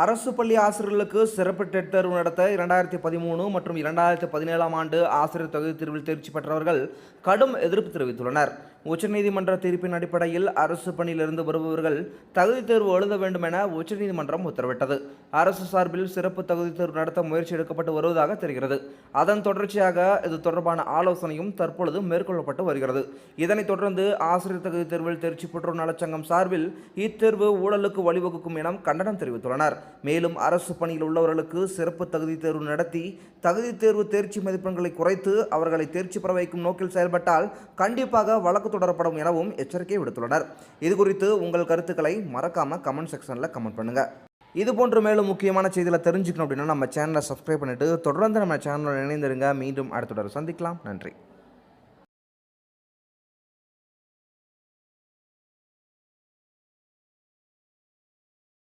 அரசு பள்ளி ஆசிரியர்களுக்கு சிறப்பு டெட் தேர்வு நடத்த இரண்டாயிரத்தி பதிமூணு மற்றும் இரண்டாயிரத்தி பதினேழாம் ஆண்டு ஆசிரியர் தகுதி தேர்வில் தேர்ச்சி பெற்றவர்கள் கடும் எதிர்ப்பு தெரிவித்துள்ளனர். உச்சநீதிமன்ற தீர்ப்பின் அடிப்படையில் அரசு பணியிலிருந்து வருபவர்கள் தகுதி தேர்வு எழுத வேண்டும் என உச்சநீதிமன்றம் உத்தரவிட்டது. அரசு சார்பில் சிறப்பு தகுதி தேர்வு நடத்த முயற்சி எடுக்கப்பட்டு வருவதாக தெரிகிறது. அதன் தொடர்ச்சியாக இது தொடர்பான ஆலோசனையும் தற்பொழுது மேற்கொள்ளப்பட்டு வருகிறது. இதனைத் தொடர்ந்து ஆசிரியர் தகுதி தேர்வில் தேர்ச்சி பெற்றோர் நலச்சங்கம் சார்பில் இத்தேர்வு ஊழலுக்கு வழிவகுக்கும் என கண்டனம் தெரிவித்துள்ளனர். மேலும் அரசு பணியில் உள்ளவர்களுக்கு சிறப்பு தகுதி தேர்வு நடத்தி தகுதி தேர்வு தேர்ச்சி மதிப்பெண்களை குறைத்து அவர்களை தேர்ச்சி பெற வைக்கும் நோக்கில் செயல்பட்டால் கண்டிப்பாக வழக்கு தொடரப்படும் எனவும் எச்சரிக்கை விடுத்துள்ளனர். இது குறித்து உங்கள் கருத்துக்களை மறக்காம கமெண்ட் செக்ஷனில் கமெண்ட் பண்ணுங்க. இது போன்ற மேலும் முக்கியமான செய்திகளை தெரிஞ்சுக்கணும் அப்படின்னா நம்ம சேனலை சப்ஸ்கிரைப் பண்ணிட்டு தொடர்ந்து நம்ம சேனலில் இணைந்திருங்க. மீண்டும் அடுத்த தொடர் சந்திக்கலாம். நன்றி.